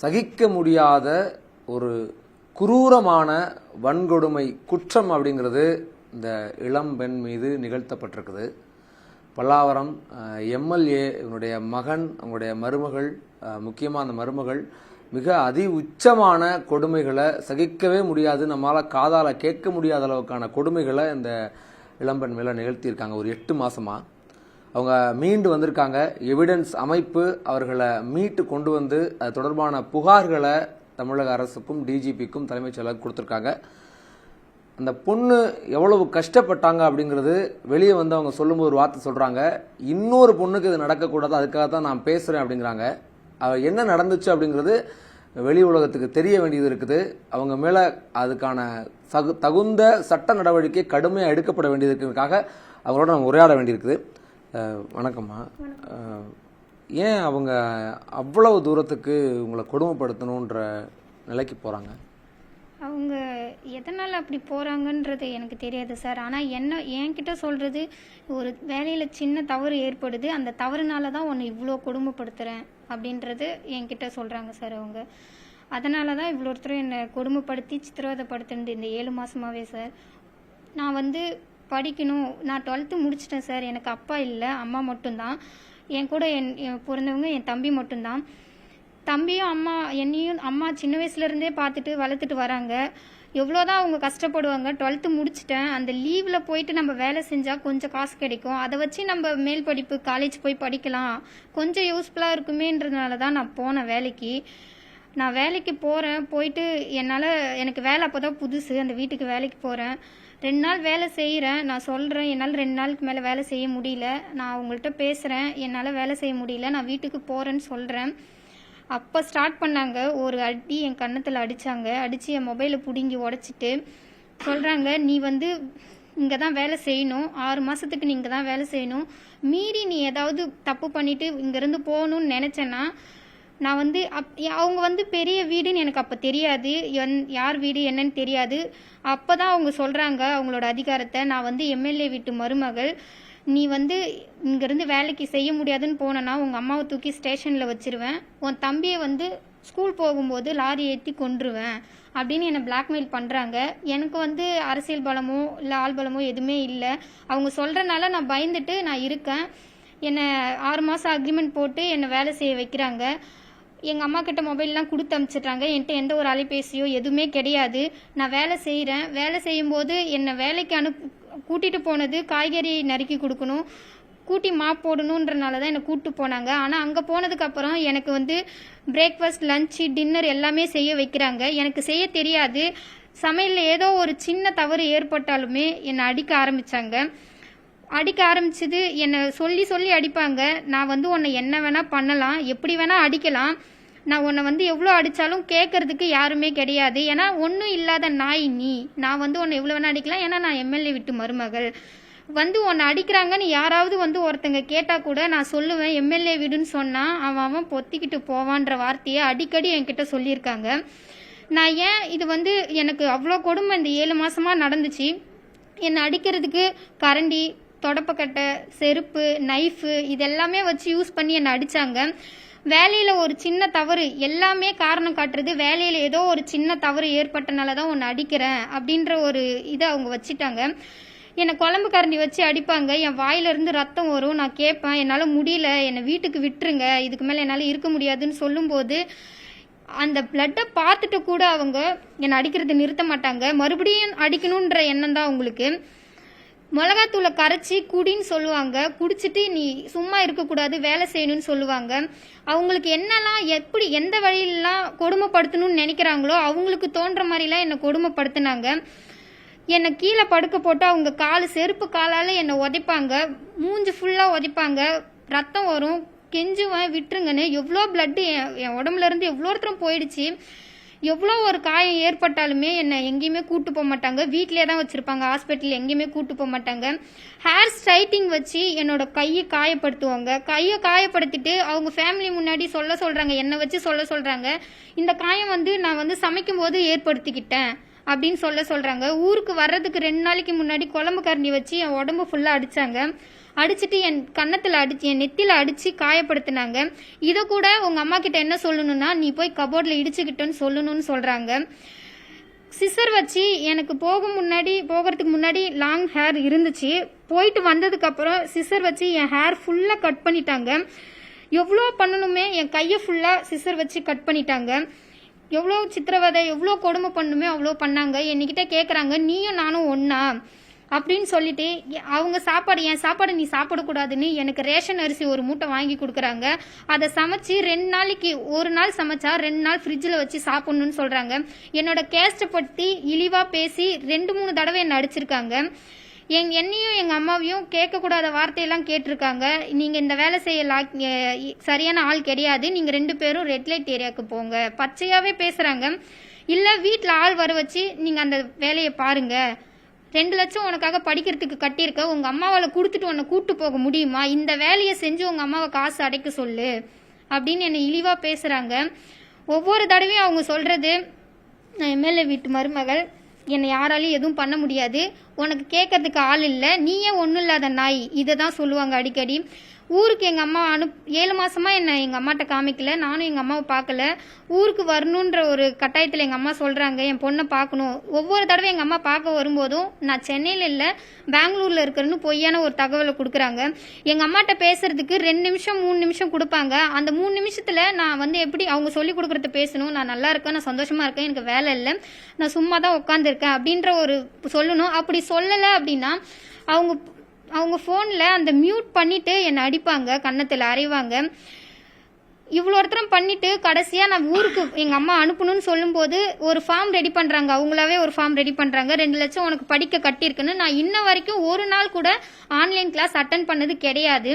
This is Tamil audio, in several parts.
சகிக்க முடியாத ஒரு குரூரமான வன்கொடுமை குற்றம் அப்படிங்கிறது இந்த இளம்பெண் மீது நிகழ்த்தப்பட்டிருக்குது. பல்லாவரம் எம்எல்ஏ இவனுடைய மகன் அவங்களுடைய மருமகள் முக்கியமாக அந்த மருமகள் மிக அதி உச்சமான கொடுமைகளை சகிக்கவே முடியாது. நம்மளால் காதால் கேட்க முடியாத அளவுக்கான கொடுமைகளை இந்த இளம்பெண் மேலே நிகழ்த்தியிருக்காங்க. ஒரு எட்டு மாதமாக அவங்க மீண்டு வந்திருக்காங்க. எவிடன்ஸ் அமைப்பு அவர்களை மீட்டு கொண்டு வந்து அது தொடர்பான புகார்களை தமிழக அரசுக்கும் டிஜிபிக்கும் தலைமைச் செயலாளர் கொடுத்துருக்காங்க. அந்த பொண்ணு எவ்வளவு கஷ்டப்பட்டாங்க அப்படிங்கிறது வெளியே வந்து அவங்க சொல்லும்போது ஒரு வார்த்தை சொல்கிறாங்க இன்னொரு பொண்ணுக்கு இது நடக்கக்கூடாது அதுக்காக தான் நான் பேசுகிறேன் அப்படிங்கிறாங்க. அவ என்ன நடந்துச்சு அப்படிங்கிறது வெளி உலகத்துக்கு தெரிய வேண்டியது இருக்குது. அவங்க மேலே அதுக்கான சகு தகுந்த சட்ட நடவடிக்கை கடுமையாக எடுக்கப்பட வேண்டியது இருக்கிறதுக்காக அவங்களோட நம்ம உரையாட வேண்டியிருக்குது. வணக்கம்மா. ஏன் அவங்க அவ்வளவு தூரத்துக்கு உங்களை கொடுமைப்படுத்தணுன்ற நிலைக்கு போகிறாங்க அவங்க எதனால் அப்படி போகிறாங்கன்றது எனக்கு தெரியாது சார். ஆனால் என்ன என்கிட்ட சொல்கிறது ஒரு வேலையில் சின்ன தவறு ஏற்படுது அந்த தவறுனால தான் உன்னை இவ்வளோ கொடுமைப்படுத்துகிறேன் அப்படின்றது என்கிட்ட சொல்கிறாங்க சார் அவங்க. அதனால தான் இவ்வளோ ஒருத்தரும் என்னை கொடுமைப்படுத்தி சித்திரவதைப்படுத்துனது இந்த ஏழு மாதமாகவே சார். நான் வந்து படிக்கணும். நான் டுவெல்த்து முடிச்சிட்டேன் சார் எனக்கு அப்பா இல்லை அம்மா மட்டும்தான். என் கூட என் என் பிறந்தவங்க என் தம்பி மட்டும்தான். தம்பியும் அம்மா என்னையும் அம்மா சின்ன வயசுலேருந்தே பார்த்துட்டு வளர்த்துட்டு வராங்க. எவ்வளோதான் அவங்க கஷ்டப்படுவாங்க. டுவெல்த்து முடிச்சுட்டேன். அந்த லீவில் போயிட்டு நம்ம வேலை செஞ்சால் கொஞ்சம் காசு கிடைக்கும். அதை வச்சு நம்ம மேல் படிப்பு காலேஜ் போய் படிக்கலாம். கொஞ்சம் யூஸ்ஃபுல்லாக இருக்குமேன்றதுனால தான் நான் போனேன் வேலைக்கு. நான் வேலைக்கு போகிறேன் போயிட்டு என்னால் எனக்கு வேலை அப்போ தான் புதுசு. அந்த வீட்டுக்கு வேலைக்கு போகிறேன் ரெண்டு நாள் வேலை செய்கிறேன் நான் சொல்கிறேன் என்னால் ரெண்டு நாளுக்கு மேலே வேலை செய்ய முடியல. நான் அவங்கள்ட்ட பேசுகிறேன் என்னால் வேலை செய்ய முடியல. நான் வீட்டுக்கு போகிறேன்னு சொல்கிறேன் அப்போ ஸ்டார்ட் பண்ணாங்க. ஒரு அடி என் கன்னத்தில் அடித்தாங்க அடித்து என் மொபைலை பிடுங்கி உடச்சிட்டு சொல்கிறாங்க நீ வந்து இங்கே தான் வேலை செய்யணும். ஆறு மாதத்துக்கு நீ இங்கே தான் வேலை செய்யணும். மீறி நீ ஏதாவது தப்பு பண்ணிவிட்டு இங்கேருந்து போகணும்னு நினச்சேன்னா நான் வந்து அப் அவங்க வந்து பெரிய வீடுன்னு எனக்கு அப்போ தெரியாது. என் யார் வீடு என்னன்னு தெரியாது. அப்போ தான் அவங்க சொல்கிறாங்க அவங்களோட அதிகாரத்தை. நான் வந்து எம்எல்ஏ வீட்டு மருமகள். நீ வந்து இங்கேருந்து வேலைக்கு செய்ய முடியாதுன்னு போனேன்னா உங்கள் அம்மாவை தூக்கி ஸ்டேஷனில் வச்சிருவேன். உன் தம்பியை வந்து ஸ்கூல் போகும்போது லாரி ஏற்றி கொன்றுவேன் அப்படின்னு என்னை பிளாக்மெயில் பண்ணுறாங்க எனக்கு வந்து அரசியல் பலமோ இல்லை ஆள் பலமோ எதுவுமே இல்லை. அவங்க சொல்கிறனால நான் பயந்துட்டு நான் இருக்கேன். என்னை ஆறு மாதம் அக்ரிமெண்ட் போட்டு என்னை வேலை செய்ய வைக்கிறாங்க. எங்கள் அம்மா கிட்ட மொபைல்லாம் கொடுத்து அனுப்பிச்சிட்றாங்க என்கிட்ட எந்த ஒரு அலைபேசியோ எதுவுமே கிடையாது. நான் வேலை செய்கிறேன் வேலை செய்யும்போது என்னை வேலைக்கு அனு கூட்டிகிட்டு போனது காய்கறி நறுக்கி கொடுக்கணும். கூட்டி மாப் போடணுன்றனால தான் என்னை கூப்பிட்டு போனாங்க. ஆனால் அங்கே போனதுக்கப்புறம் எனக்கு வந்து பிரேக்ஃபாஸ்ட் லஞ்சு டின்னர் எல்லாமே செய்ய வைக்கிறாங்க. எனக்கு செய்ய தெரியாது. சமையலில் ஏதோ ஒரு சின்ன தவறு ஏற்பட்டாலுமே என்னை அடிக்க ஆரம்பித்தாங்க அடிக்க ஆரம்பிச்சது. என்னை சொல்லி சொல்லி அடிப்பாங்க. நான் வந்து உன்னை என்ன வேணால் பண்ணலாம். எப்படி வேணால் அடிக்கலாம். நான் உன்னை வந்து எவ்வளோ அடித்தாலும் கேட்கறதுக்கு யாருமே கிடையாது. ஏன்னா ஒன்றும் இல்லாத நாய் நீ. நான் வந்து உன்னை எவ்வளோ வேணால் அடிக்கலாம். ஏன்னா நான் எம்எல்ஏ விட்டு மருமகள். வந்து உன்னை அடிக்கிறாங்கன்னு யாராவது வந்து ஒருத்தங்க கேட்டால் கூட நான் சொல்லுவேன். எம்எல்ஏ வீடுன்னு சொன்னால் அவன் அவன் பொத்திக்கிட்டு போவான்ற வார்த்தையை அடிக்கடி என்கிட்ட சொல்லியிருக்காங்க. நான் ஏன் இது வந்து எனக்கு அவ்வளோ கொடுமை இந்த ஏழு மாதமாக நடந்துச்சு. என்னை அடிக்கிறதுக்கு கரண்டி தொடப்பக்கட்டை செருப்பு நைஃபு இதெல்லாமே வச்சு யூஸ் பண்ணி என்னை அடித்தாங்க வேலையில் ஒரு சின்ன தவறு எல்லாமே காரணம் காட்டுறது வேலையில் ஏதோ ஒரு சின்ன தவறு ஏற்பட்டனால தான் உன்னை அடிக்கிறேன் அப்படின்ற ஒரு இதை அவங்க வச்சுட்டாங்க. என்னை குழம்பு கரண்டி வச்சு அடிப்பாங்க. என் வாயிலிருந்து ரத்தம் வரும். நான் கேட்பேன் என்னால் முடியல. என்னை வீட்டுக்கு விட்டுருங்க. இதுக்கு மேலே என்னால் இருக்க முடியாதுன்னு சொல்லும்போது அந்த பிளட்டை பார்த்துட்டு கூட அவங்க என்னை அடிக்கிறதை நிறுத்த மாட்டாங்க. மறுபடியும் அடிக்கணுன்ற எண்ணம் தான் அவங்களுக்கு. மிளகாத்தூளை கரைச்சி குடின்னு சொல்லுவாங்க. குடிச்சிட்டு நீ சும்மா இருக்கக்கூடாது வேலை செய்யணும்னு சொல்லுவாங்க. அவங்களுக்கு என்னெல்லாம் எப்படி எந்த வழியிலலாம் கொடுமைப்படுத்தணும்னு நினைக்கிறாங்களோ அவங்களுக்கு தோன்ற மாதிரிலாம் என்னை கொடுமைப்படுத்தினாங்க. என்னை கீழே படுக்க போட்டு அவங்க கால் செருப்பு காலால் என்னை உதைப்பாங்க. மூஞ்சி ஃபுல்லாக உதைப்பாங்க. ரத்தம் வரும். கெஞ்சுவேன் விட்டுருங்கன்னு எவ்வளோ பிளட்டு என் என் எவ்வளோ ஒருத்தரும் போயிடுச்சு. எவ்வளோ ஒரு காயம் ஏற்பட்டாலுமே என்னை எங்கேயுமே கூட்டு போக மாட்டாங்க. வீட்டிலே தான் வச்சுருப்பாங்க. ஹாஸ்பிட்டல் எங்கேயுமே கூட்டு போக மாட்டாங்க. ஹேர் ஸ்ட்ரைட்டிங் வச்சு என்னோட கையை காயப்படுத்துவாங்க. கையை காயப்படுத்திட்டு அவங்க ஃபேமிலி முன்னாடி சொல்ல சொல்கிறாங்க என்னை வச்சு சொல்ல சொல்கிறாங்க இந்த காயம் வந்து நான் வந்து சமைக்கும் போது ஏற்படுத்திக்கிட்டேன். அப்படின்னு சொல்ல சொல்கிறாங்க ஊருக்கு வர்றதுக்கு ரெண்டு நாளைக்கு முன்னாடி குழம்பு கரண்டி வச்சு என் உடம்பு ஃபுல்லாக அடித்தாங்க அடிச்சுட்டு என் கன்னத்தில் அடிச்சு என் நெத்தியில் அடிச்சு காயப்படுத்தினாங்க. இதை கூட உங்க அம்மா கிட்ட என்ன சொல்லணும்னா நீ போய் கபோர்டில் இடிச்சுக்கிட்டேன்னு சொல்லணும்னு சொல்கிறாங்க சிசர் வச்சு எனக்கு போக முன்னாடி போகிறதுக்கு முன்னாடி லாங் ஹேர் இருந்துச்சு. போயிட்டு வந்ததுக்கப்புறம் சிசர் வச்சு என் ஹேர் ஃபுல்லாக கட் பண்ணிட்டாங்க. எவ்வளோ பண்ணணுமே என் கையை ஃபுல்லாக சிசர் வச்சு கட் பண்ணிட்டாங்க. எவ்வளோ சித்திரவதை எவ்வளோ கொடுமை பண்ணுமே அவ்வளோ பண்ணாங்க. என்கிட்ட கேட்குறாங்க நீயும் நானும் ஒன்றா அப்படின்னு சொல்லிட்டு அவங்க சாப்பாடு என் சாப்பாடு நீ சாப்பிடக்கூடாதுன்னு எனக்கு ரேஷன் அரிசி ஒரு மூட்டை வாங்கி கொடுக்குறாங்க. அதை சமைச்சு ரெண்டு நாளைக்கு ஒரு நாள் சமைச்சா ரெண்டு நாள் ஃப்ரிட்ஜில் வச்சு சாப்பிடணும்னு சொல்கிறாங்க என்னோட கேஸ்ட்டை பற்றி இழிவாக பேசி ரெண்டு மூணு தடவை என்னை அடிச்சிருக்காங்க. எங் என்னையும் எங்கள் அம்மாவையும் கேட்கக்கூடாத வார்த்தையெல்லாம் கேட்டிருக்காங்க. நீங்கள் இந்த வேலை செய்ய லா- சரியான ஆள் கிடையாது. நீங்கள் ரெண்டு பேரும் ரெட் லைட் ஏரியாவுக்கு போங்க. பச்சையாகவே பேசுகிறாங்க இல்லை வீட்டில் ஆள் வர வச்சு நீங்கள் அந்த வேலையை பாருங்கள் ரெண்டு லட்சம் உனக்காக படிக்கிறதுக்கு கட்டியிருக்க. உங்கள் அம்மாவால் கொடுத்துட்டு உன்னை கூட்டு போக முடியுமா? இந்த வேலையை செஞ்சு உங்கள் அம்மாவை காசு அடைக்க சொல்லு. அப்படின்னு என்னை இழிவாக பேசுகிறாங்க ஒவ்வொரு தடவையும் அவங்க சொல்கிறது நான் எம்எல்ஏ வீட்டு மருமகள் என்னை யாராலையும் எதுவும் பண்ண முடியாது. உனக்கு கேட்கறதுக்கு ஆள் இல்லை. நீயே ஒன்றும் இல்லாத நாய்? இதை தான் சொல்லுவாங்க அடிக்கடி. ஊருக்கு எங்கள் அம்மா அனுப் ஏழு மாதமாக என்னை எங்கள் அம்மாட்ட காமிக்கல. நானும் எங்கள் அம்மாவை பார்க்கல. ஊருக்கு வரணுன்ற ஒரு கட்டாயத்தில் எங்கள் அம்மா சொல்கிறாங்க என் பொண்ணை பார்க்கணும். ஒவ்வொரு தடவை எங்கள் அம்மா பார்க்க வரும்போதும் நான் சென்னையில் இல்லை பெங்களூரில் இருக்கிறேன்னு பொய்யான ஒரு தகவலை கொடுக்குறாங்க. எங்கள் அம்மாட்ட பேசுறதுக்கு ரெண்டு நிமிஷம் மூணு நிமிஷம் கொடுப்பாங்க. அந்த மூணு நிமிஷத்தில் நான் வந்து எப்படி அவங்க சொல்லி கொடுக்குறத பேசணும் நான் நல்லா இருக்கேன் நான் சந்தோஷமாக இருக்கேன் எனக்கு வேலை இல்லை நான் சும்மா தான் உட்காந்துருக்கேன் அப்படின்ற ஒரு சொல்லணும். அப்படி சொல்லலை அப்படின்னா அவங்க அவங்க ஃபோனில் அந்த மியூட் பண்ணிவிட்டு என்னை அடிப்பாங்க கன்னத்தில் அறிவாங்க இவ்வளோ ஒருத்தரம் பண்ணிவிட்டு கடைசியாக நான் ஊருக்கு எங்கள் அம்மா அனுப்பணும்னு சொல்லும்போது ஒரு ஃபார்ம் ரெடி பண்ணுறாங்க அவங்களாவே ஒரு ஃபார்ம் ரெடி பண்ணுறாங்க ரெண்டு லட்சம் உனக்கு படிக்க கட்டியிருக்குன்னு. நான் இன்ன வரைக்கும் ஒரு நாள் கூட ஆன்லைன் கிளாஸ் அட்டன் பண்ணது கிடையாது.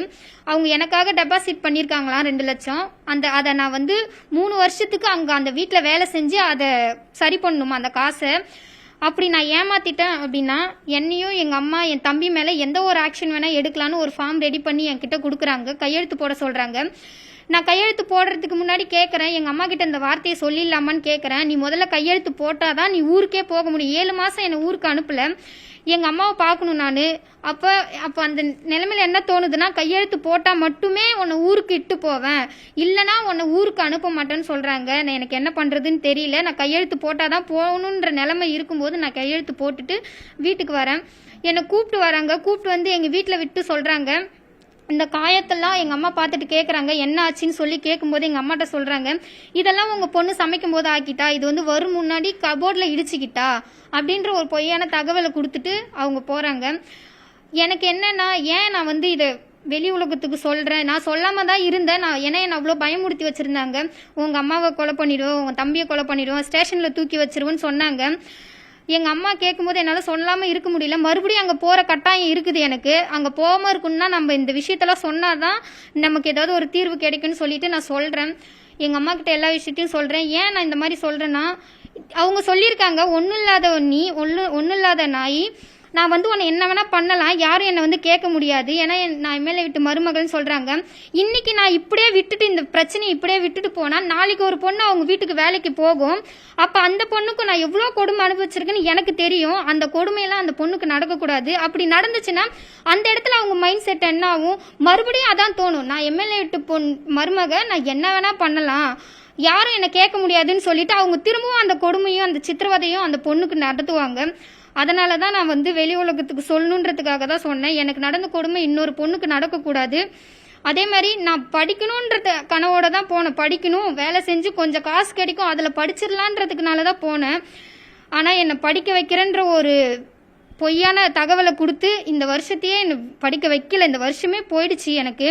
அவங்க எனக்காக டெபாசிட் பண்ணியிருக்காங்களாம் ரெண்டு லட்சம். அந்த அதை நான் வந்து மூணு வருஷத்துக்கு அங்கே அந்த வீட்டில் வேலை செஞ்சு அதை சரி பண்ணணுமா அந்த காசை? அப்படி நான் ஏமாத்திட்டேன் அப்படின்னா என்னையும் எங்கள் அம்மா என் தம்பி மேலே எந்த ஒரு ஆக்ஷன் வேணால் எடுக்கலான்னு ஒரு ஃபார்ம் ரெடி பண்ணி என்கிட்ட கொடுக்குறாங்க. கையெழுத்து போட சொல்கிறாங்க நான் கையெழுத்து போடுறதுக்கு முன்னாடி கேட்குறேன் எங்கள் அம்மா கிட்ட இந்த வார்த்தையை சொல்லிடலாமான்னு கேட்குறேன் நீ முதல்ல கையெழுத்து போட்டால் தான் நீ ஊருக்கே போக முடியும். ஏழு மாதம் என்னை ஊருக்கு அனுப்பல. எங்கள் அம்மாவை பார்க்கணும் நான். அப்போ அப்போ அந்த நிலைமையில என்ன தோணுதுன்னா கையெழுத்து போட்டால் மட்டுமே உன்னை ஊருக்கு இட்டு போவேன். இல்லைனா உன்னை ஊருக்கு அனுப்ப மாட்டேன்னு சொல்கிறாங்க நான் எனக்கு என்ன பண்ணுறதுன்னு தெரியல. நான் கையெழுத்து போட்டால் தான் போகணுன்ற நிலைமை இருக்கும்போது நான் கையெழுத்து போட்டுட்டு வீட்டுக்கு வரேன். என்னை கூப்பிட்டு வராங்க. கூப்பிட்டு வந்து எங்கள் வீட்டில் விட்டு சொல்கிறாங்க இந்த காயத்தெல்லாம் எங்கள் அம்மா பார்த்துட்டு கேட்குறாங்க என்ன ஆச்சுன்னு சொல்லி கேட்கும்போது எங்கள் அம்மாட்ட சொல்கிறாங்க இதெல்லாம் உங்கள் பொண்ணு சமைக்கும் போது ஆக்கிட்டா இது வந்து வரும் முன்னாடி கபோர்டில் இடிச்சுக்கிட்டா? அப்படின்ற ஒரு பொய்யான தகவலை கொடுத்துட்டு அவங்க போகிறாங்க எனக்கு என்னென்னா ஏன் நான் வந்து இதை வெளி உலகத்துக்கு சொல்கிறேன் நான் சொல்லாமல் தான் இருந்தேன். நான் ஏன்னா என்னை அவ்வளோ பயமுறுத்தி வச்சுருந்தாங்க. உங்கள் அம்மாவை கொலை பண்ணிவிடுவோம் உங்கள் தம்பியை கொலை பண்ணிடுவோம் ஸ்டேஷனில் தூக்கி வச்சிருவோன்னு சொன்னாங்க. எங்கள் அம்மா கேட்கும்போது என்னால் சொல்லாமல் இருக்க முடியல. மறுபடியும் அங்கே போகிற கட்டாயம் இருக்குது எனக்கு. அங்கே போகாமல் இருக்குன்னா நம்ம இந்த விஷயத்தெல்லாம் சொன்னால் தான் நமக்கு ஏதாவது ஒரு தீர்வு கிடைக்குன்னு சொல்லிட்டு நான் சொல்கிறேன் எங்கள் அம்மா கிட்ட எல்லா விஷயத்தையும் சொல்கிறேன் ஏன் நான் இந்த மாதிரி சொல்கிறேன்னா அவங்க சொல்லியிருக்காங்க ஒன்றும் இல்லாத நீ ஒன்று ஒன்றும் இல்லாத நாய் நான் வந்து உன்னை என்ன வேணால் பண்ணலாம். யாரும் என்னை வந்து கேட்க முடியாது. ஏன்னா என்- நான் எம்எல்ஏ விட்டு மருமகள்னு சொல்கிறாங்க இன்றைக்கி நான் இப்படியே விட்டுட்டு இந்த பிரச்சனையை இப்படியே விட்டுட்டு போனால் நாளைக்கு ஒரு பொண்ணு அவங்க வீட்டுக்கு வேலைக்கு போகும். அப்போ அந்த பொண்ணுக்கு நான் எவ்வளோ கொடுமை அனுபவிச்சிருக்கேன்னு எனக்கு தெரியும். அந்த கொடுமையெல்லாம் அந்த பொண்ணுக்கு நடக்கக்கூடாது. அப்படி நடந்துச்சுன்னா அந்த இடத்துல அவங்க மைண்ட் செட் என்ன ஆகும்? மறுபடியும் அதான் தோணும். நான் எம்எல்ஏ விட்டு பொன் மருமக நான் என்ன வேணால் பண்ணலாம். யாரும் என்னை கேட்க முடியாதுன்னு சொல்லிட்டு அவங்க திரும்பவும் அந்த கொடுமையும் அந்த சித்திரவதையும் அந்த பொண்ணுக்கு நடத்துவாங்க. அதனால தான் நான் வந்து வெளி உலகத்துக்கு சொல்லணுன்றதுக்காக தான் சொன்னேன். எனக்கு நடந்த கொடுமை இன்னொரு பொண்ணுக்கு நடக்கக்கூடாது. அதே மாதிரி நான் படிக்கணுன்றத கனவோட தான் போனேன். படிக்கணும் வேலை செஞ்சு கொஞ்சம் காசு கிடைக்கும் அதில் படிச்சிடலான்றதுக்குனால தான் போனேன். ஆனால் என்னை படிக்க வைக்கிறேன்ற ஒரு பொய்யான தகவலை கொடுத்து இந்த வருஷத்தையே என்னை படிக்க வைக்கல. இந்த வருஷமே போயிடுச்சு எனக்கு.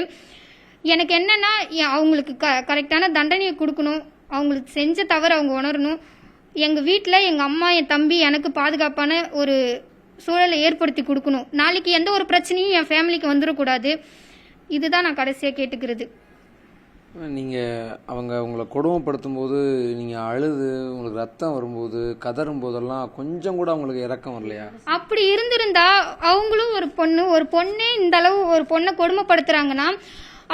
எனக்கு என்னென்னா அவங்களுக்கு க கரெக்டான தண்டனையை கொடுக்கணும். அவங்களுக்கு செஞ்ச தவறு அவங்க உணரணும். எங்கள் வீட்டில் எங்கள் அம்மா என் தம்பி எனக்கு பாதுகாப்பான ஒரு சூழலை ஏற்படுத்தி கொடுக்கணும். நாளைக்கு எந்த ஒரு பிரச்சனையும் என் ஃபேமிலிக்கு வந்துடக்கூடாது இதுதான் நான் கடைசியாக கேட்டுக்கிறது. நீங்கள் அவங்க உங்களை கொடுமைப்படுத்தும் போது நீங்கள் அழுது உங்களுக்கு ரத்தம் வரும்போது கதறும் போதெல்லாம் கொஞ்சம் கூட அவங்களுக்கு இறக்கம் வரலையா? அப்படி இருந்திருந்தா அவங்களும் ஒரு பொண்ணு ஒரு பொண்ணே இந்த அளவு ஒரு பொண்ணை கொடுமைப்படுத்துறாங்கன்னா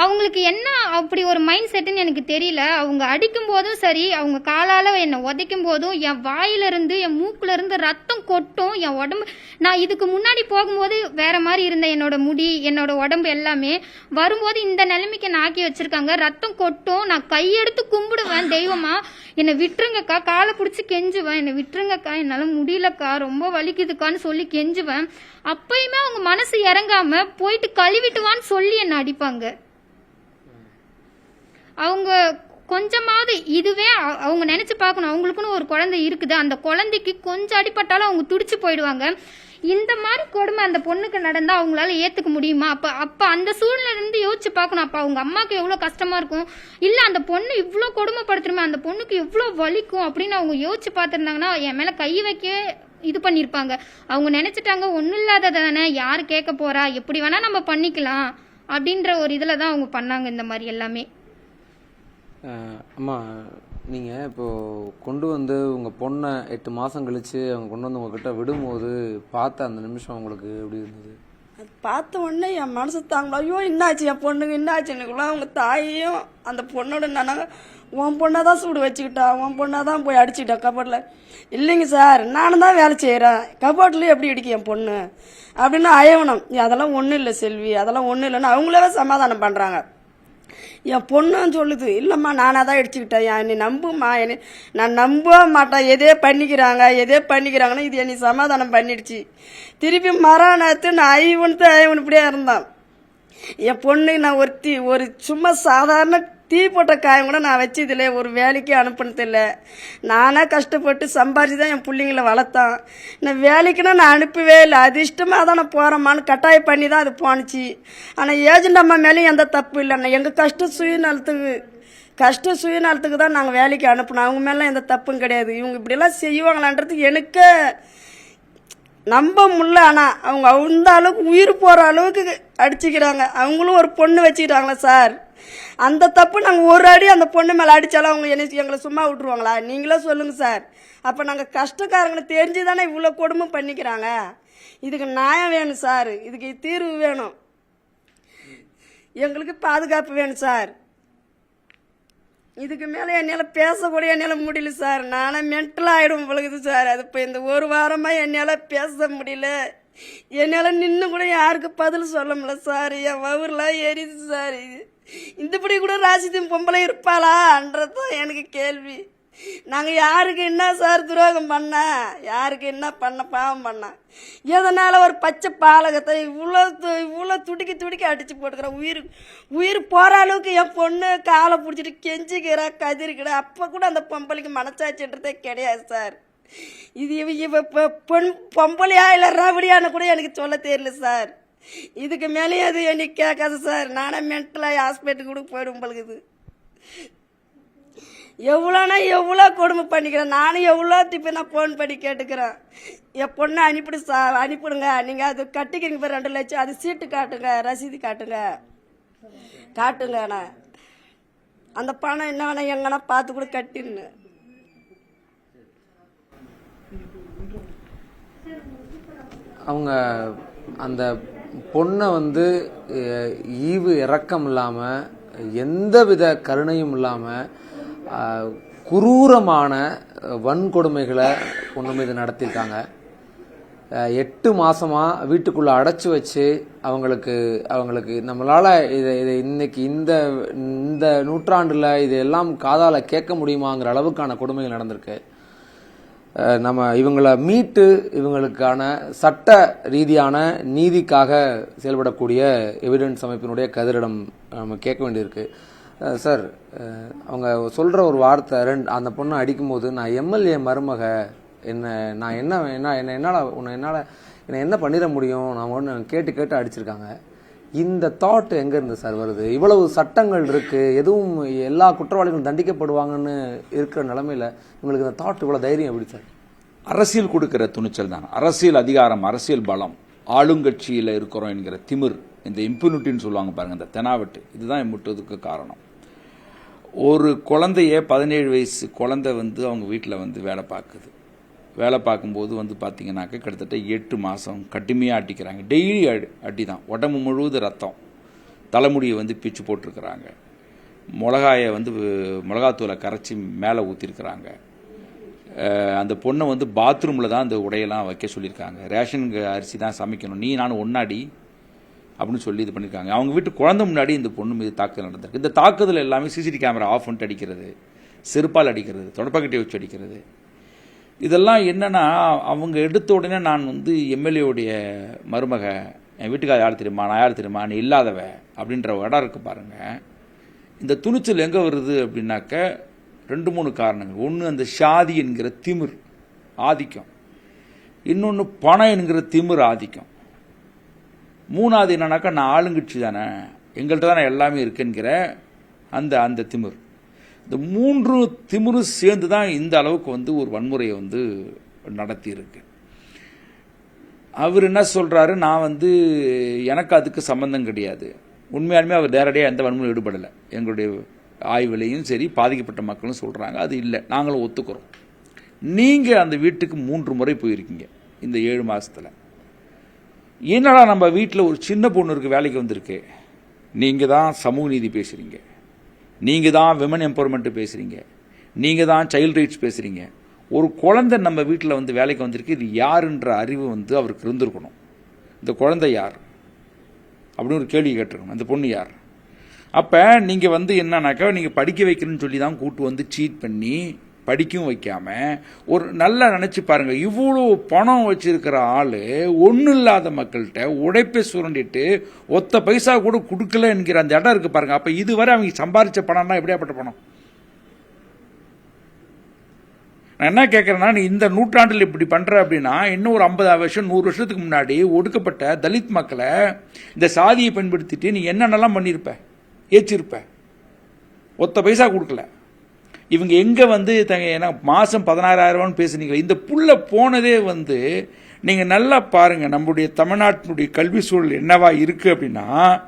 அவங்களுக்கு என்ன அப்படி ஒரு மைண்ட் செட்டுன்னு எனக்கு தெரியல. அவங்க அடிக்கும் போதும் சரி அவங்க காலால் என்னை உதைக்கும் போதும் என் வாயிலிருந்து என் மூக்குலேருந்து ரத்தம் கொட்டும் என் உடம்பு. நான் இதுக்கு முன்னாடி போகும்போது வேற மாதிரி இருந்த என்னோட முடி என்னோட உடம்பு எல்லாமே. வரும்போது இந்த நிலைமைக்கு நான் ஆக்கி வச்சிருக்காங்க. ரத்தம் கொட்டும் நான் கையெடுத்து கும்பிடுவேன் தெய்வமா. என்னை விட்டுருங்கக்கா காலை பிடிச்சி கெஞ்சுவேன். என்னை விட்டுருங்கக்கா என்னால் முடியலக்கா ரொம்ப வலிக்குதுக்கான்னு சொல்லி கெஞ்சுவேன். அப்பயுமே அவங்க மனசு இறங்காம போயிட்டு கழுவிட்டுவான்னு சொல்லி என்னை அடிப்பாங்க. அவங்க கொஞ்சமாவது இதுவே அவங்க நினச்சி பார்க்கணும். அவங்களுக்குன்னு ஒரு குழந்தை இருக்குது. அந்த குழந்தைக்கு கொஞ்சம் அடிப்பட்டாலும் அவங்க துடிச்சு போயிடுவாங்க. இந்த மாதிரி கொடுமை அந்த பொண்ணுக்கு நடந்தால் அவங்களால ஏற்றுக்க முடியுமா? அப்போ அப்போ அந்த சூழ்நிலேருந்து யோசிச்சு பார்க்கணும். அப்போ அவங்க அம்மாவுக்கு எவ்வளோ கஷ்டமாக இருக்கும்? இல்லை அந்த பொண்ணு இவ்வளோ கொடுமைப்படுத்துருமே அந்த பொண்ணுக்கு எவ்வளோ வலிக்கும் அப்படின்னு அவங்க யோசிச்சு பார்த்துருந்தாங்கன்னா என் மேலே கை வைக்க இது பண்ணியிருப்பாங்க அவங்க நினச்சிட்டாங்க ஒன்றும் இல்லாத தானே? யார் கேட்க போகிறா எப்படி வேணால் நம்ம பண்ணிக்கலாம். அப்படின்ற ஒரு இதில் தான் அவங்க பண்ணாங்க இந்த மாதிரி எல்லாமே. அம்மா நீங்கள் இப்போது கொண்டு வந்து உங்கள் பொண்ணை எட்டு மாதம் கழித்து அவங்க கொண்டு வந்து உங்ககிட்ட விடும்போது பார்த்த அந்த நிமிஷம் உங்களுக்கு எப்படி இருந்தது? அது பார்த்த உடனே என் மனசு தாங்களோ ஐயோ என்னாச்சு? என் பொண்ணுங்க என்னாச்சுன்னுக்குள்ள அவங்க தாயையும் அந்த பொண்ணோட என்னன்னாங்க உன் பொண்ணை தான் சூடு வச்சுக்கிட்டா உன் பொண்ணை தான் போய் அடிச்சுக்கிட்டா கபோர்டில் இல்லைங்க சார் நானும் தான் வேலை செய்கிறேன் கபோர்டில் எப்படி அடிக்கும் என் பொண்ணு? அப்படின்னு அயவனம். அதெல்லாம் ஒன்றும் இல்லை செல்வி. அதெல்லாம் ஒன்றும் இல்லைன்னு அவங்களே சமாதானம் பண்ணுறாங்க என் பொண்ணும் சொல்லுது இல்லைம்மா நானாக தான் அடிச்சுக்கிட்டேன் என்னை நம்புமா என்னை நான் நம்ப மாட்டேன். எதே பண்ணிக்கிறாங்க எதே பண்ணிக்கிறாங்கன்னு இது என்னை சமாதானம் பண்ணிடுச்சு. திருப்பி மரணத்து நான் ஐவனுத்து ஐவன் இப்படியே இருந்தான். என் பொண்ணு நான் ஒருத்தி ஒரு சும்மா சாதாரண டீ போட்ட காயம் கூட நான் வச்சதில்ல. ஒரு வேலைக்கு அனுப்பினதில்ல. நானாக கஷ்டப்பட்டு சம்பாரிச்சு தான் என் பிள்ளைங்கள வளர்த்தான். நான் வேலைக்குன்னா நான் அனுப்பவே இல்லை. அது இஷ்டமாக தான் நான் போகிறேம்மான்னு கட்டாயம் பண்ணி தான் அது போணுச்சு. ஆனால் ஏஜென்ட் அம்மா மேலேயும் எந்த தப்பு இல்லைண்ணா எங்கள் கஷ்டம் சுயநலத்துக்கு கஷ்ட சுயநலத்துக்கு தான் நாங்கள் வேலைக்கு அனுப்பினோம். அவங்க மேலே எந்த தப்பும் கிடையாது. இவங்க இப்படிலாம் செய்வாங்களான்றது எனக்கு நம்ப முடில ஆனால் அவங்க அந்த அளவுக்கு உயிர் போகிற அளவுக்கு அடிச்சுக்கிறாங்க. அவங்களும் ஒரு பொண்ணு வச்சுக்கிட்டாங்களா சார். அந்த தப்பு நாங்கள் ஒரு அடி அந்த பொண்ணு மேலே அடித்தாலும் அவங்க என்ன எங்களை சும்மா விட்ருவாங்களா நீங்களே சொல்லுங்கள் சார். அப்போ நாங்கள் கஷ்டக்காரங்களை தெரிஞ்சு தானே இவ்வளோ கொடுமை பண்ணிக்கிறாங்க. இதுக்கு நியாயம் வேணும் சார். இதுக்கு தீர்வு வேணும். எங்களுக்கு பாதுகாப்பு வேணும் சார். இதுக்கு மேலே என்னால் பேசக்கூட என்னால் முடியல சார். நானே மென்டல் ஆகிடும் உங்களுக்கு சார். அது இப்போ இந்த ஒரு வாரமாக என்னால் பேச முடியல. என்னால் நின்று கூட யாருக்கு பதில் சொல்ல முடியல சார். என் வவுரெலாம் எரியுது சார். இது இந்தபடி கூட ராசித்தின் பொம்பளை இருப்பாளான்றது எனக்கு கேள்வி. நாங்கள் யாருக்கு என்ன சார் துரோகம் பண்ண? யாருக்கு என்ன பண்ண பாவம் பண்ண? எதனால் ஒரு பச்சை பாலகத்தை இவ்வளோ இவ்வளோ துடிக்கி துடிக்கி அடித்து போட்டுக்கிறேன் உயிர் உயிர் போகிற அளவுக்கு என் பொண்ணு காலை பிடிச்சிட்டு கெஞ்சிக்கிறா கதிரிக்கிறா அப்போ கூட அந்த பொம்பளைக்கு மனசாட்சின்றதே கிடையாது சார். இது இவ இவ இப்போ பொன் பொம்பளையா இல்லை ரவடியான்னு கூட எனக்கு சொல்ல தெரியல சார். இதுக்கு மேலேயும் அது எனக்கு கேட்காது சார். நானே மென்டலாகி ஹாஸ்பிட்டலுக்கு கூட போயிடும் உங்களுக்கு எவ்வளோனா எவ்வளோ கொடுமை பண்ணிக்கிறேன். நானும் எவ்வளோ திருப்பி நான் ஃபோன் பண்ணி கேட்டுக்கிறேன். என் பொண்ணை அனுப்பிடு சா அனுப்பிடுங்க. நீங்கள் அது கட்டிக்கிறீங்க இப்போ ரெண்டு லட்சம். அது சீட்டு காட்டுங்க ரசீது காட்டுங்க. காட்டுங்க நான் அந்த பணம் என்ன வேணா எங்கன்னா பார்த்து கூட கட்டின்னு அவங்க அந்த பொண்ணை வந்து ஈவு இறக்கம் இல்லாமல் எந்தவித கருணையும் இல்லாமல் குரூரமான வன்கொடுமைகளை பொண்ணு மீது நடத்தியிருக்காங்க. எட்டு மாதமாக வீட்டுக்குள்ளே அடைச்சி வச்சு அவங்களுக்கு அவங்களுக்கு நம்மளால் இதை இதை இன்னைக்கு இந்த இந்த நூற்றாண்டில் இதையெல்லாம் காதால் கேட்க முடியுமாங்கிற அளவுக்கான கொடுமைகள் நடந்திருக்கு. நம்ம இவங்களை மீட்டு இவங்களுக்கான சட்ட ரீதியான நீதிக்காக செயல்படக்கூடிய எவிடன்ஸ் அமைப்பினுடைய கதிரிடம் நம்ம கேட்க வேண்டியிருக்கு. சார் அவங்க சொல்கிற ஒரு வார்த்தை ரெண்டு அந்த பொண்ணை அடிக்கும்போது நான் எம்எல்ஏ மருமக என்ன நான் என்ன என்ன என்ன என்னால் உன்னை என்னால் என்னை என்ன பண்ணிட முடியும்? நான் ஒன்று கேட்டு கேட்டு அடிச்சிருக்காங்க. இந்த தாட் எங்க இருந்து சார் வருது? இவ்வளவு சட்டங்கள் இருக்கு. எதுவும் எல்லா குற்றவாளிகளும் தண்டிக்கப்படுவாங்கன்னு இருக்கிற நிலமையில் உங்களுக்கு இந்த தாட் இவ்வளவு தைரியம் எப்படி சார் அரசியல் கொடுக்கிற துணிச்சல் தான். அரசியல் அதிகாரம் அரசியல் பலம். ஆளுங்கட்சியில் இருக்கிறோம் என்கிற திமிர் இந்த இம்பியூனிட்டின்னு சொல்லுவாங்க பாருங்க இந்த தெனாவெட்டு. இதுதான் முட்டுறதுக்கு காரணம். ஒரு குழந்தைய பதினேழு வயசு குழந்தை வந்து அவங்க வீட்டில் வந்து வேலை பார்க்குது. வேலை பார்க்கும்போது வந்து பார்த்திங்கனாக்கா கிட்டத்தட்ட எட்டு மாதம் கடுமையாக அடிக்கிறாங்க. டெய்லி அடி அடி தான் உடம்பு முழுவதும் ரத்தம். தலைமுடியை வந்து பிச்சு போட்டிருக்கிறாங்க. மிளகாயை வந்து மிளகாத்தூளை கரைச்சி மேலே ஊற்றிருக்கிறாங்க அந்த பொண்ணை வந்து பாத்ரூமில் தான் அந்த உடையெல்லாம் வைக்க சொல்லியிருக்காங்க. ரேஷன் அரிசி தான் சமைக்கணும். நீ நானும் ஒன்னாடி அப்படின்னு சொல்லி இது பண்ணியிருக்காங்க அவங்க வீட்டு குழந்த முன்னாடி இந்த பொண்ணு மீது தாக்குதல் நடந்திருக்கு. இந்த தாக்குதல் எல்லாமே சிசிடிவி கேமரா ஆஃப் பண்ணிட்டு அடிக்கிறது. செருப்பால் அடிக்கிறது. தொடப்பக்கட்டி வச்சு அடிக்கிறது. இதெல்லாம் என்னென்னா அவங்க எடுத்த உடனே நான் வந்து எம்எல்ஏவுடைய மருமக என் வீட்டுக்கார யார் தெரியுமா நான் யார் தெரியுமா நீ இல்லாதவ அப்படின்ற இடம் இருக்குது பாருங்கள் இந்த துணிச்சல் எங்கே வருது அப்படின்னாக்க ரெண்டு மூணு காரணங்கள். ஒன்று அந்த ஷாதி என்கிற திமிர் ஆதிக்கம். இன்னொன்று பணம் என்கிற திமிர் ஆதிக்கம். மூணாவது என்னன்னாக்கா நான் ஆளுங்கட்சி தானே. எங்கள்கிட்ட தானே எல்லாமே இருக்குங்கிற அந்த அந்த திமிர். இந்த மூன்று திமிரும் சேர்ந்து தான் இந்த அளவுக்கு வந்து ஒரு வன்முறையை வந்து நடத்தியிருக்கு. அவர் என்ன சொல்கிறாரு நான் வந்து எனக்கு அதுக்கு சம்மந்தம் கிடையாது. உண்மையாலுமே அவர் நேரடியாக எந்த வன்முறை ஈடுபடலை. எங்களுடைய ஆய்வுலையும் சரி பாதிக்கப்பட்ட மக்களும் சொல்கிறாங்க அது இல்லை. நாங்களும் ஒத்துக்கிறோம். நீங்கள் அந்த வீட்டுக்கு மூன்று முறை போயிருக்கீங்க இந்த ஏழு மாதத்தில் என்னடா நம்ம வீட்டில் ஒரு சின்ன பொண்ணு இருக்கு வேலைக்கு வந்திருக்கு. நீங்கள் தான் சமூக நீதி பேசுகிறீங்க நீங்கள் தான் விமன் எம்பவர்மெண்ட்டு பேசுகிறீங்க நீங்கள் தான் சைல்டு ரைட்ஸ் பேசுகிறீங்க ஒரு குழந்தை நம்ம வீட்டில் வந்து வேலைக்கு வந்திருக்கு இது யாருன்ற அறிவு வந்து அவருக்கு இருந்திருக்கணும். இந்த குழந்தை யார்? அப்படின்னு ஒரு கேள்வி கேட்டிருக்கணும். அந்த பொண்ணு யார்? அப்போ நீங்கள் வந்து என்னன்னாக்கா நீங்கள் படிக்க வைக்கணும்னு சொல்லி தான் கூட்டு வந்து சீட் பண்ணி படிக்கவும் வைக்காம ஒரு நல்லா நினச்சி பாருங்கள் இவ்வளோ பணம் வச்சுருக்கிற ஆள் ஒன்றும் இல்லாத மக்கள்கிட்ட உடைப்பை சுரண்டிட்டு ஒத்த பைசா கூட கொடுக்கல என்கிற அந்த இடம் இருக்குது பாருங்கள் அப்போ இதுவரை அவங்க சம்பாரித்த பணம்னா எப்படியாப்பட்ட பணம்? நான் என்ன கேட்குறேன்னா நீ இந்த நூற்றாண்டில் இப்படி பண்ணுற அப்படின்னா இன்னும் ஒரு ஐம்பது வருஷம் நூறு வருஷத்துக்கு முன்னாடி ஒடுக்கப்பட்ட தலித் மக்களை இந்த சாதியை பயன்படுத்திட்டு நீ என்னென்னலாம் பண்ணியிருப்ப? ஏச்சிருப்ப? ஒத்த பைசா கொடுக்கல. இவங்க எங்கே வந்து தங்க ஏன்னா மாதம் பதினாறாயிரம் ரூபான்னு பேசுனீங்க இந்த புள்ள போனதே வந்து நீங்கள் நல்லா பாருங்கள் நம்முடைய தமிழ்நாட்டினுடைய கல்வி சூழல் என்னவா இருக்குது அப்படின்னா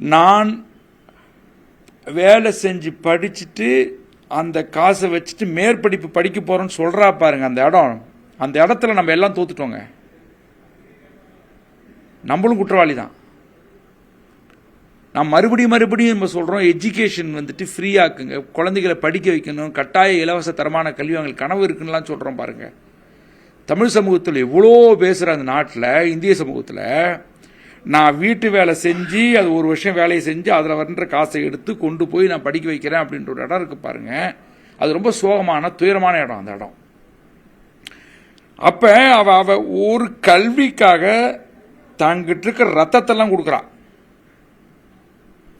நான் வேலை செஞ்சு படிச்சுட்டு அந்த காசை வச்சுட்டு மேற்படிப்பு படிக்க போகிறோன்னு சொல்கிறா பாருங்க அந்த இடம். அந்த இடத்துல நம்ம எல்லாம் தோத்துட்டோங்க. நம்மளும் குற்றவாளி தான் நான் மறுபடியும் மறுபடியும் நம்ம சொல்கிறோம் எஜுகேஷன் வந்துட்டு ஃப்ரீயாக்குங்க குழந்தைகளை படிக்க வைக்கணும் கட்டாய இலவச தரமான கல்வி அவங்களுக்கு கனவு இருக்குன்னுலாம் சொல்கிறோம் பாருங்கள் தமிழ் சமூகத்தில் எவ்வளோ பேசுகிற அந்த நாட்டில் இந்திய சமூகத்தில் நான் வீட்டு வேலை செஞ்சு அது ஒரு வருஷம் வேலையை செஞ்சு அதில் வர்ற காசை எடுத்து கொண்டு போய் நான் படிக்க வைக்கிறேன் அப்படின்ற ஒரு இடம் இருக்குது பாருங்க. அது ரொம்ப சோகமான துயரமான இடம் அந்த இடம். அப்போ அவ அவ ஒரு கல்விக்காக தங்கிட்டு இருக்கிற ரத்தத்தெல்லாம் கொடுக்குறான்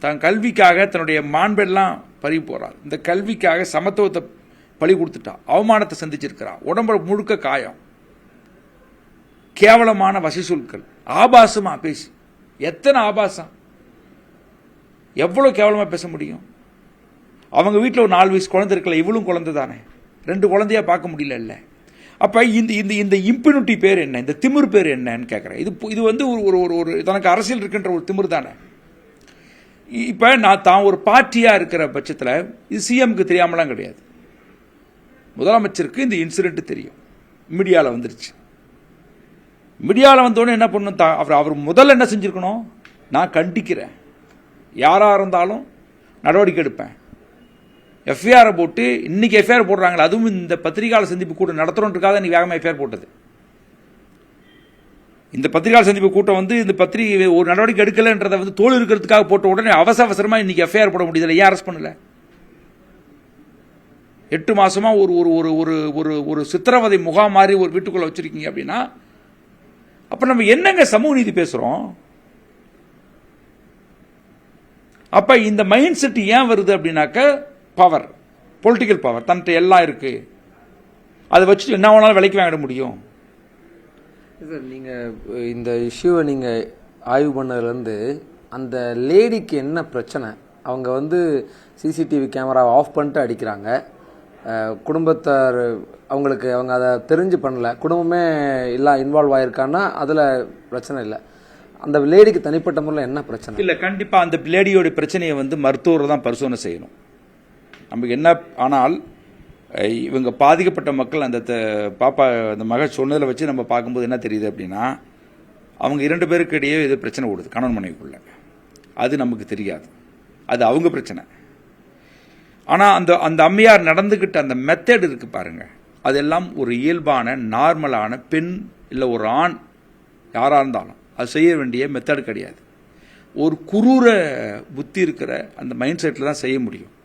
தன் கல்விக்காக தன்னுடைய மாண்பெல்லாம் பறி போகிறாள் இந்த கல்விக்காக சமத்துவத்தை பழி கொடுத்துட்டா அவமானத்தை சந்திச்சிருக்கிறான் உடம்பு முழுக்க காயம். கேவலமான வசி சொற்கள் ஆபாசமா பேசி. எத்தனை ஆபாசம்? எவ்வளோ கேவலமாக பேச முடியும்? அவங்க வீட்டில் ஒரு நாலு வயசு குழந்தை இருக்கல இவளும் குழந்தை தானே ரெண்டு குழந்தையா பார்க்க முடியல இல்லை அப்போ இந்த இந்த இந்த இம்பினிட்டி பேர் என்ன? இந்த திமிர் பேர் என்னன்னு கேட்குறேன் இது இது வந்து ஒரு ஒரு ஒரு ஒரு தனக்கு அரசியல் இருக்கின்ற ஒரு திமிர் தானே இப்போ நான் தான் ஒரு பார்ட்டியாக இருக்கிற பட்சத்தில் இது சிஎம்க்கு தெரியாமலாம் கிடையாது. முதலமைச்சருக்கு இந்த இன்சிடெண்ட்டு தெரியும். மீடியாவில் வந்துருச்சு. மீடியாவில் வந்தோடனே என்ன பண்ணும்? தா- அவர் அவர் முதல்ல என்ன செஞ்சுருக்கணும்? நான் கண்டிக்கிறேன். யாராக இருந்தாலும் நடவடிக்கை எடுப்பேன். எஃப்ஐஆரை போட்டு இன்றைக்கி எஃப்ஐஆர் போடுறாங்களே அதுவும் இந்த பத்திரிகையாளர் சந்திப்பு கூட நடத்துகிறோன்றக்காக நீ வேகமாக எஃப்ஐஆர் போட்டது. இந்த பத்திரிகையாளர் சந்திப்பு கூட்டம் வந்து இந்த பத்திரிகை ஒரு நடவடிக்கை எடுக்கலைன்றதை வந்து தோல் இருக்கிறதுக்காக போட்ட உடனே அவசர அவசரமாக இன்னைக்கு எஃப்ஐஆர் போட முடியல. ஏன் அரெஸ்ட் பண்ணல. எட்டு மாசமா ஒரு ஒரு ஒரு ஒரு ஒரு ஒரு சித்திரவதை முகாம் மாதிரி ஒரு வீட்டுக்குள்ள வச்சிருக்கீங்க அப்படின்னா அப்ப நம்ம என்னங்க சமூக நீதி பேசுறோம்? அப்ப இந்த மைண்ட் செட் ஏன் வருது அப்படின்னாக்க பவர் பொலிட்டிக்கல் பவர் தன்கிட்ட எல்லாம் இருக்கு. அதை வச்சுட்டு என்ன வேணாலும் விலைக்கு வாங்கிட முடியும். சார் நீங்கள் இந்த இஷ்யூவை நீங்கள் ஆய்வு பண்ணதுலேருந்து அந்த லேடிக்கு என்ன பிரச்சனை? அவங்க வந்து சிசிடிவி கேமராவை ஆஃப் பண்ணிட்டு அடிக்கிறாங்க. குடும்பத்தார் அவங்களுக்கு அவங்க அதை தெரிஞ்சு பண்ணல. குடும்பமே எல்லாம் இன்வால்வ் ஆயிருக்கான்னா அதில் பிரச்சனை இல்லை. அந்த லேடிக்கு தனிப்பட்ட முறையில் என்ன பிரச்சனை? இல்லை கண்டிப்பாக அந்த லேடியோட பிரச்சனையை வந்து மருத்துவர் தான் பரிசோதனை செய்யணும். நமக்கு என்ன ஆனால் இவங்க பாதிக்கப்பட்ட மக்கள் அந்த த- பாப்பா அந்த மகள் சொன்னதில் வச்சு நம்ம பார்க்கும்போது என்ன தெரியுது அப்படின்னா அவங்க இரண்டு பேருக்கு இடையே இது பிரச்சனை ஓடுது கணவன் மனைவிக்குள்ள. அது நமக்கு தெரியாது. அது அவங்க பிரச்சனை. ஆனால் அந்த அந்த அம்மையார் நடந்துக்கிட்ட அந்த மெத்தட் இருக்கு பாருங்கள் அதெல்லாம் ஒரு இயல்பான நார்மலான பெண் இல்லை ஒரு ஆண் யாராக இருந்தாலும் அது செய்ய வேண்டிய மெத்தட் கிடையாது. ஒரு குரூர புத்தி இருக்கிற அந்த மைண்ட் செட்டில் தான் செய்ய முடியும்.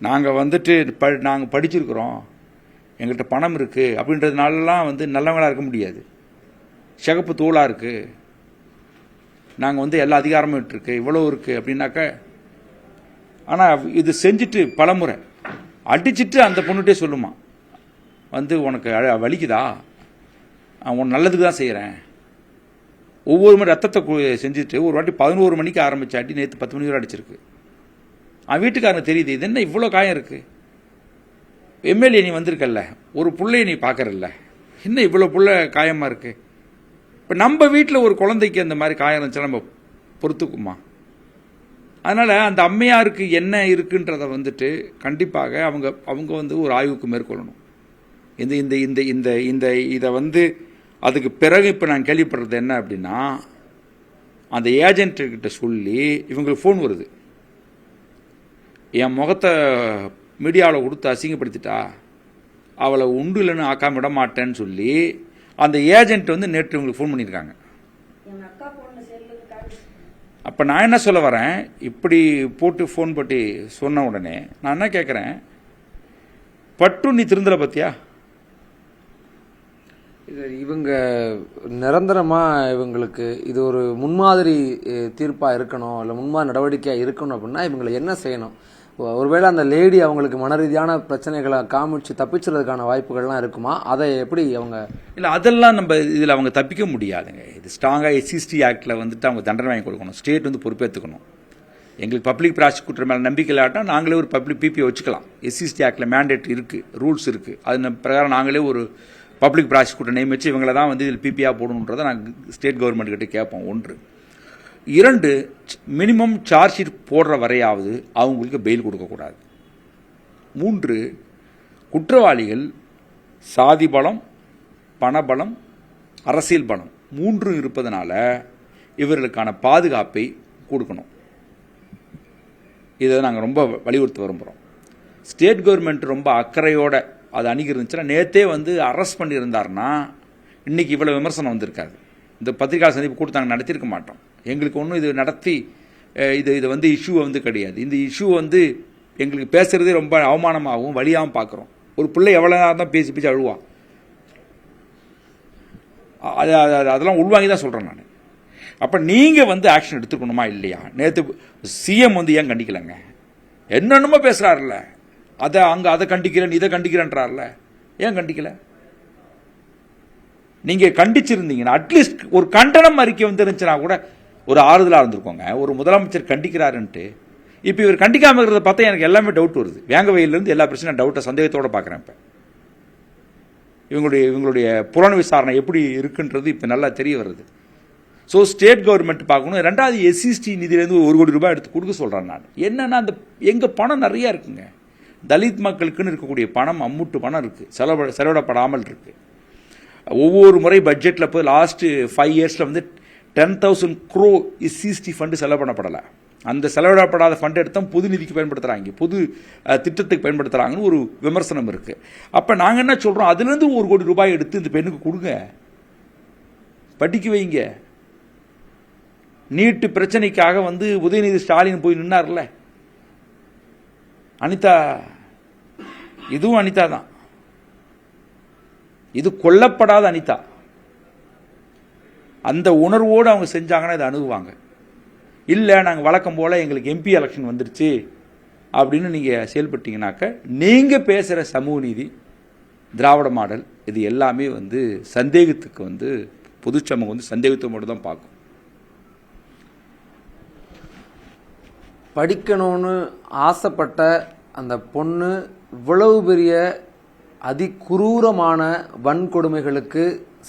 நாங்கள் வந்துட்டு ப நாங்கள் படிச்சிருக்கிறோம். எங்கள்கிட்ட பணம் இருக்குது அப்படின்றதுனாலலாம் வந்து நல்லவங்களாக இருக்க முடியாது. சிகப்பு தூளாக இருக்குது நாங்கள் வந்து எல்லா அதிகாரமும் இருக்குது இவ்வளோ இருக்குது அப்படின்னாக்க ஆனால் இது செஞ்சுட்டு பலமுறை. அடிச்சிட்டு அந்த பொண்ணுகிட்டே சொல்லுமா. வந்து உனக்கு அழ- வலிக்குதா? நான் உன் நல்லதுக்கு தான் செய்கிறேன் ஒவ்வொரு மணி ரத்தத்தை செஞ்சுட்டு ஒரு வாட்டி பதினோரு மணிக்கு ஆரம்பிச்சாட்டி நேற்று பத்து மணி வரை அடிச்சிருக்கு. அவன் வீட்டுக்காரனுக்கு தெரியுது இது என்ன இவ்வளோ காயம் இருக்குது எம்எல்ஏ நீ வந்திருக்கல்ல ஒரு பிள்ளைய நீ பார்க்குறல்ல என்ன இவ்வளோ புள்ள காயமாக இருக்குது இப்போ நம்ம வீட்டில் ஒரு குழந்தைக்கு அந்த மாதிரி காயம் இருந்துச்சுன்னா நம்ம பொறுத்துக்குமா? அதனால் அந்த அம்மையாருக்கு என்ன இருக்குன்றத வந்துட்டு கண்டிப்பாக அவங்க அவங்க வந்து ஒரு ஆய்வுக்கு மேற்கொள்ளணும். இந்த இந்த இந்த இந்த இந்த இதை வந்து அதுக்கு பிறகு இப்போ நான் கேள்விப்படுறது என்ன அப்படின்னா அந்த ஏஜென்ட்டுக்கிட்ட சொல்லி இவங்களுக்கு ஃபோன் வருது. என் முகத்தை மீடியாவில் கொடுத்து அசிங்கப்படுத்திட்டா? அவளை உண்டு இல்லைன்னு ஆக்காம விட மாட்டேன்னு சொல்லி அந்த ஏஜென்ட் வந்து நேற்று இவங்களுக்கு ஃபோன் பண்ணியிருக்காங்க. அப்போ நான் என்ன சொல்ல வரேன்? இப்படி போட்டு ஃபோன் போட்டு சொன்ன உடனே நான் என்ன கேட்குறேன் பட்டு நீ திருந்தல பத்தியா? இது இவங்க நிரந்தரமா இவங்களுக்கு இது ஒரு முன்மாதிரி அஹ், தீர்ப்பா இருக்கணும் இல்லை முன்மாதிரி நடவடிக்கையா இருக்கணும் அப்படின்னா இவங்களை என்ன செய்யணும்? ஒருவேளை அந்த லேடி அவங்களுக்கு மன ரீதியான பிரச்சனைகளை காமிச்சு தப்பிச்சுறதுக்கான வாய்ப்புகள்லாம் இருக்குமா? அதை எப்படி அவங்க இல்லை அதெல்லாம் நம்ம இதில் அவங்க தப்பிக்க முடியாதுங்க. இது ஸ்ட்ராங்காக எஸ்சிஸ்டி ஆக்டில் வந்துட்டு அவங்க தண்டனை வாங்கி கொடுக்கணும். ஸ்டேட் வந்து பொறுப்பேற்றுக்கணும் எங்களுக்கு பப்ளிக் ப்ராசிக்யூட்டர் மேலே நம்பிக்கை இல்லாட்டா நாங்களே ஒரு பப்ளிக் பிபி வச்சுக்கலாம். எஸ்சிஸ்டி ஆக்டில் மேண்டேட் இருக்குது ரூல்ஸ் இருக்குது அது பிரகாரம் நாங்களே ஒரு பப்ளிக் ப்ராசிக்யூட்டர் நியமிச்சு இவங்களை தான் வந்து இதில் பிபியாக போடணுன்றதை நாங்கள் ஸ்டேட் கவர்மெண்ட் கிட்டே கேட்போம். ஒன்று. இரண்டு மினிமம் சார்ஜ் ஷீட் போடுற வரையாவது அவங்களுக்கு பெயில் கொடுக்கக்கூடாது மூன்று குற்றவாளிகள் சாதி பலம் பணபலம் அரசியல் பலம் மூன்றும் இருப்பதனால இவர்களுக்கான பாதுகாப்பை கொடுக்கணும். இதை நாங்கள் ரொம்ப வலியுறுத்த விரும்புகிறோம் ஸ்டேட் கவர்மெண்ட் ரொம்ப அக்கறையோட அது அணுகி இருந்துச்சுன்னா நேற்றே வந்து அரெஸ்ட் பண்ணியிருந்தாருன்னா இன்னைக்கு இவ்வளோ விமர்சனம் வந்திருக்காது. இந்த பத்திரிகா சந்திப்பு கூட்டம் நாங்கள் நடத்தியிருக்க மாட்டோம். எங்களுக்கு ஒன்றும் இது நடத்தி இது இது வந்து இஷ்யூ வந்து கிடையாது. இந்த இஷ்யூ வந்து எங்களுக்கு பேசுகிறதே ரொம்ப அவமானமாகவும் வழியாகவும் பார்க்குறோம். ஒரு பிள்ளை எவ்வளோ நேரம் தான் பேசி பேசி அழுவான் அது அதெல்லாம் உள்வாங்கி தான் சொல்கிறேன் நான். அப்போ நீங்கள் வந்து ஆக்ஷன் எடுத்துக்கணுமா இல்லையா? நேற்று சிஎம் வந்து ஏன் கண்டிக்கலைங்க? என்னென்னமோ பேசுகிறாருல்ல அதை அங்கே அதை கண்டிக்கிறேன் இதை கண்டிக்கிறேன்றார்ல ஏன் கண்டிக்கலை? நீங்கள் கண்டிச்சிருந்தீங்கன்னா அட்லீஸ்ட் ஒரு கண்டனம் அறிக்கை வந்துருந்துச்சுன்னா கூட ஒரு ஆறுதலாக இருந்திருக்கோங்க. ஒரு முதலமைச்சர் கண்டிக்கிறாருன்ட்டு இப்போ இவர் கண்டிக்காமல் இருக்கிறத பார்த்தா எனக்கு எல்லாமே டவுட் வருது. வேங்க வயல்லேருந்து எல்லா பிரச்சனையும் டவுட்டை சந்தேகத்தோட பார்க்குறேன் இப்போ. இவங்களுடைய இவங்களுடைய புலன் விசாரணை எப்படி இருக்குன்றது இப்போ நல்லா தெரிய வருது. ஸோ ஸ்டேட் கவர்மெண்ட் பார்க்கணும். ரெண்டாவது எஸ்சிஎஸ்டி நிதியிலேருந்து ஒரு கோடி ரூபாய் எடுத்து கொடுக்க சொல்கிறேன் நான். என்னென்னா அந்த எங்கள் பணம் நிறையா இருக்குங்க. தலித் மக்களுக்குன்னு இருக்கக்கூடிய பணம் அம்முட்டு பணம் இருக்குது செலவு செலவிடப்படாமல் இருக்குது ஒவ்வொரு முறை பட்ஜெட்டில் போய் லாஸ்ட்டு ஃபைவ் இயர்ஸில் வந்து ten thousand crore SC ST fund செலவு பண்ணப்படலை. அந்த செலவிடப்படாத ஃபண்ட் எடுத்தால் பொது நிதிக்கு பயன்படுத்துகிறாங்க பொது திட்டத்துக்கு பயன்படுத்துகிறாங்கன்னு ஒரு விமர்சனம் இருக்குது அப்போ நாங்கள் என்ன சொல்கிறோம் அதுலேருந்து ஒரு கோடி ரூபாய் எடுத்து இந்த பெண்ணுக்கு கொடுங்க. படிக்க வைங்க. நீட்டு பிரச்சனைக்காக வந்து உதயநிதி ஸ்டாலின் போய் நின்னார்ல. அனிதா இதுவும் அனிதா தான் இது கொல்லப்படாத அனிதா. அந்த உணர்வோடு அவங்க செஞ்சாங்கன்னா இதை அணுகுவாங்க. இல்லை நாங்கள் வழக்கம் போல் எங்களுக்கு எம்பி எலெக்ஷன் வந்துருச்சு அப்படின்னு நீங்கள் செயல்பட்டீங்கனாக்க நீங்கள் பேசுகிற சமூக நீதி திராவிட மாடல் இது எல்லாமே வந்து சந்தேகத்துக்கு வந்து பொது சமூகம் வந்து சந்தேகத்தை மட்டும் தான் பார்க்கும். படிக்கணும்னு ஆசைப்பட்ட அந்த பொண்ணு இவ்வளவு பெரிய அதிகுரூரமான வன்கொடுமைகளுக்கு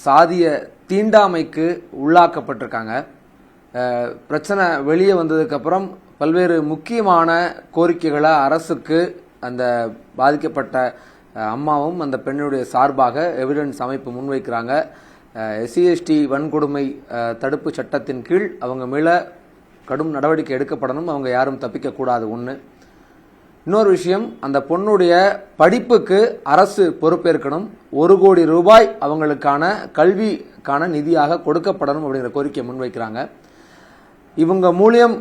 சாதிய தீண்டாமைக்கு உள்ளாக்கப்பட்டிருக்காங்க. பிரச்சனை வெளியே வந்ததுக்கப்புறம் பல்வேறு முக்கியமான கோரிக்கைகளை அரசுக்கு அந்த பாதிக்கப்பட்ட அம்மாவும் அந்த பெண்ணுடைய சார்பாக எவிடன்ஸ் அமைப்பு முன்வைக்கிறாங்க. எஸ்சிஎஸ்டி வன்கொடுமை தடுப்பு சட்டத்தின் கீழ் அவங்க மேல கடும் நடவடிக்கை எடுக்கப்படணும். அவங்க யாரும் தப்பிக்கக்கூடாது ஒன்று இன்னொரு விஷயம் அந்த பொண்ணுடைய படிப்புக்கு அரசு பொறுப்பேற்கணும். ஒரு கோடி ரூபாய் அவங்களுக்கான கல்விக்கான நிதியாக கொடுக்கப்படணும் அப்படிங்கிற கோரிக்கையை முன்வைக்கிறாங்க. இவங்க மூலியம்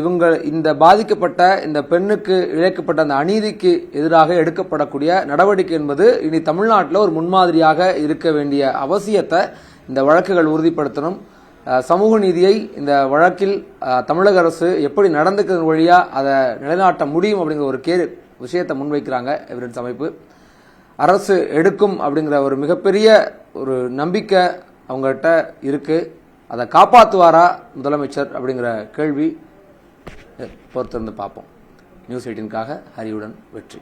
இவங்க இந்த பாதிக்கப்பட்ட இந்த பெண்ணுக்கு இழைக்கப்பட்ட அந்த அநீதிக்கு எதிராக எடுக்கப்படக்கூடிய நடவடிக்கை என்பது இனி தமிழ்நாட்டில் ஒரு முன்மாதிரியாக இருக்க வேண்டிய அவசியத்தை இந்த வழக்குகள் உறுதிப்படுத்தணும். சமூக நீதியை இந்த வழக்கில் தமிழக அரசு எப்படி நடந்துக்கிறது வழியாக அதை நிலைநாட்ட முடியும் அப்படிங்கிற ஒரு கே விஷயத்தை முன்வைக்கிறாங்க எவிடன்ஸ் அமைப்பு. அரசு எடுக்கும் அப்படிங்கிற ஒரு மிகப்பெரிய ஒரு நம்பிக்கை அவங்ககிட்ட இருக்குது அதை காப்பாற்றுவாரா முதலமைச்சர் அப்படிங்கிற கேள்வி பொறுத்திருந்து பார்ப்போம். நியூஸ் எயிட்டின்காக ஹரியுடன் வெற்றி.